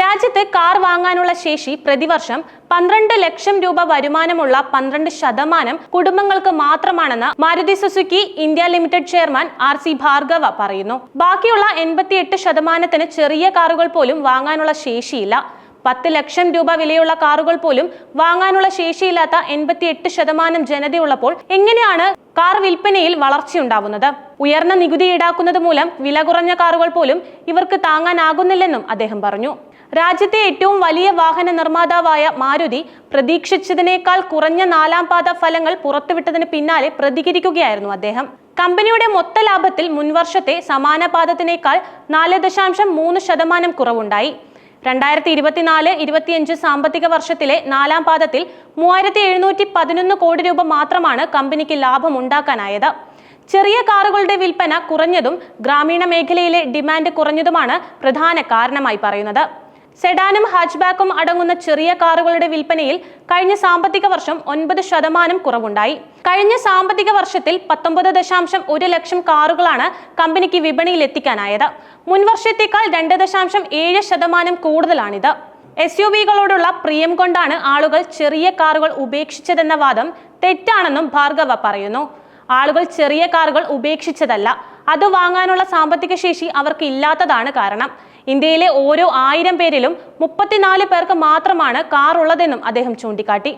രാജ്യത്ത് കാർ വാങ്ങാനുള്ള ശേഷി പ്രതിവർഷം പന്ത്രണ്ട് ലക്ഷം രൂപ വരുമാനമുള്ള പന്ത്രണ്ട് ശതമാനം കുടുംബങ്ങൾക്ക് മാത്രമാണെന്ന് Maruti Suzuki India Limited chairman R C Bhargava പറയുന്നു. ബാക്കിയുള്ള എൺപത്തിയെട്ട് ശതമാനത്തിന് ചെറിയ കാറുകൾ പോലും വാങ്ങാനുള്ള ശേഷിയില്ല. പത്ത് ലക്ഷം രൂപ വിലയുള്ള കാറുകൾ പോലും വാങ്ങാനുള്ള ശേഷിയില്ലാത്ത എൺപത്തിയെട്ട് ശതമാനം ജനതയുള്ളപ്പോൾ എങ്ങനെയാണ് കാർ വിൽപ്പനയിൽ വളർച്ചയുണ്ടാവുന്നത്? ഉയർന്ന നികുതി ഈടാക്കുന്നത് മൂലം വില കുറഞ്ഞ കാറുകൾ പോലും ഇവർക്ക് താങ്ങാനാകുന്നില്ലെന്നും അദ്ദേഹം പറഞ്ഞു. രാജ്യത്തെ ഏറ്റവും വലിയ വാഹന നിർമ്മാതാവായ മാരുതി പ്രതീക്ഷിച്ചതിനേക്കാൾ കുറഞ്ഞ നാലാം പാത ഫലങ്ങൾ പുറത്തുവിട്ടതിന് പിന്നാലെ പ്രതികരിക്കുകയായിരുന്നു അദ്ദേഹം. കമ്പനിയുടെ മൊത്ത ലാഭത്തിൽ മുൻവർഷത്തെ സമാന പാദത്തിനേക്കാൾ നാല് ദശാംശം മൂന്ന് ശതമാനം കുറവുണ്ടായി. രണ്ടായിരത്തി ഇരുപത്തിനാല് ഇരുപത്തിയഞ്ച് സാമ്പത്തിക വർഷത്തിലെ നാലാം പാദത്തിൽ മൂവായിരത്തി എഴുന്നൂറ്റി പതിനൊന്ന് കോടി രൂപ മാത്രമാണ് കമ്പനിക്ക് ലാഭം ഉണ്ടാക്കാനായത്. ചെറിയ കാറുകളുടെ വിൽപ്പന കുറഞ്ഞതും ഗ്രാമീണ മേഖലയിലെ ഡിമാൻഡ് കുറഞ്ഞതുമാണ് പ്രധാന കാരണമായി പറയുന്നത്. സെഡാനും ഹാച്ച്ബാക്കും അടങ്ങുന്ന ചെറിയ കാറുകളുടെ വിൽപ്പനയിൽ കഴിഞ്ഞ സാമ്പത്തിക വർഷം ഒൻപത് ശതമാനം കുറവുണ്ടായി. കഴിഞ്ഞ സാമ്പത്തിക വർഷത്തിൽ പത്തൊമ്പത് ദശാംശം ഒരു ലക്ഷം കാറുകളാണ് കമ്പനിക്ക് വിപണിയിൽ എത്തിക്കാനായത് മുൻവർഷത്തേക്കാൾ രണ്ട് ദശാംശം ഏഴ് ശതമാനം കൂടുതലാണിത്. എസ് യു വികളോടുള്ള പ്രിയം കൊണ്ടാണ് ആളുകൾ ചെറിയ കാറുകൾ ഉപേക്ഷിച്ചതെന്ന വാദം തെറ്റാണെന്നും ഭാർഗവ പറയുന്നു. ആളുകൾ ചെറിയ കാറുകൾ ഉപേക്ഷിച്ചതല്ല. അത് വാങ്ങാനുള്ള സാമ്പത്തിക ശേഷി അവർക്ക് ഇല്ലാത്തതാണ് കാരണം. ഇന്ത്യയിലെ ഓരോ ആയിരം പേരിലും മുപ്പത്തിനാല് പേർക്ക് മാത്രമാണ് കാർ ഉള്ളതെന്നും അദ്ദേഹം ചൂണ്ടിക്കാട്ടി.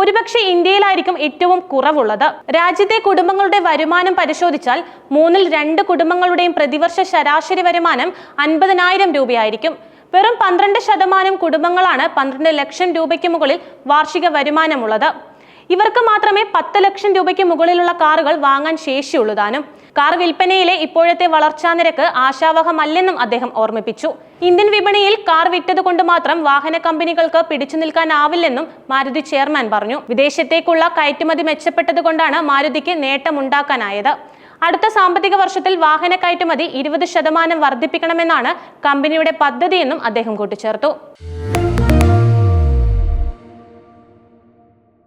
ഒരുപക്ഷെ ഇന്ത്യയിലായിരിക്കും ഏറ്റവും കുറവുള്ളത്. രാജ്യത്തെ കുടുംബങ്ങളുടെ വരുമാനം പരിശോധിച്ചാൽ മൂന്നിൽ രണ്ട് കുടുംബങ്ങളുടെയും പ്രതിവർഷ ശരാശരി വരുമാനം അൻപതിനായിരം രൂപയായിരിക്കും. വെറും പന്ത്രണ്ട് ശതമാനം കുടുംബങ്ങളാണ് പന്ത്രണ്ട് ലക്ഷം രൂപയ്ക്ക് മുകളിൽ വാർഷിക വരുമാനമുള്ളത്. ഇവർക്ക് മാത്രമേ പത്ത് ലക്ഷം രൂപയ്ക്ക് മുകളിലുള്ള കാറുകൾ വാങ്ങാൻ ശേഷിയുള്ളൂ താനും. കാർ വിൽപ്പനയിലെ ഇപ്പോഴത്തെ വളർച്ചാ നിരക്ക് ആശാവഹമല്ലെന്നും അദ്ദേഹം ഓർമ്മിപ്പിച്ചു. ഇന്ത്യൻ വിപണിയിൽ കാർ വിറ്റതുകൊണ്ട് മാത്രം വാഹന കമ്പനികൾക്ക് പിടിച്ചു നിൽക്കാനാവില്ലെന്നും മാരുതി ചെയർമാൻ പറഞ്ഞു. വിദേശത്തേക്കുള്ള കയറ്റുമതി മെച്ചപ്പെട്ടതുകൊണ്ടാണ് മാരുതിക്ക് നേട്ടമുണ്ടാക്കാനായത്. അടുത്ത സാമ്പത്തിക വർഷത്തിൽ വാഹന കയറ്റുമതി ഇരുപത് ശതമാനം വർദ്ധിപ്പിക്കണമെന്നാണ് കമ്പനിയുടെ പദ്ധതിയെന്നും അദ്ദേഹം കൂട്ടിച്ചേർത്തു.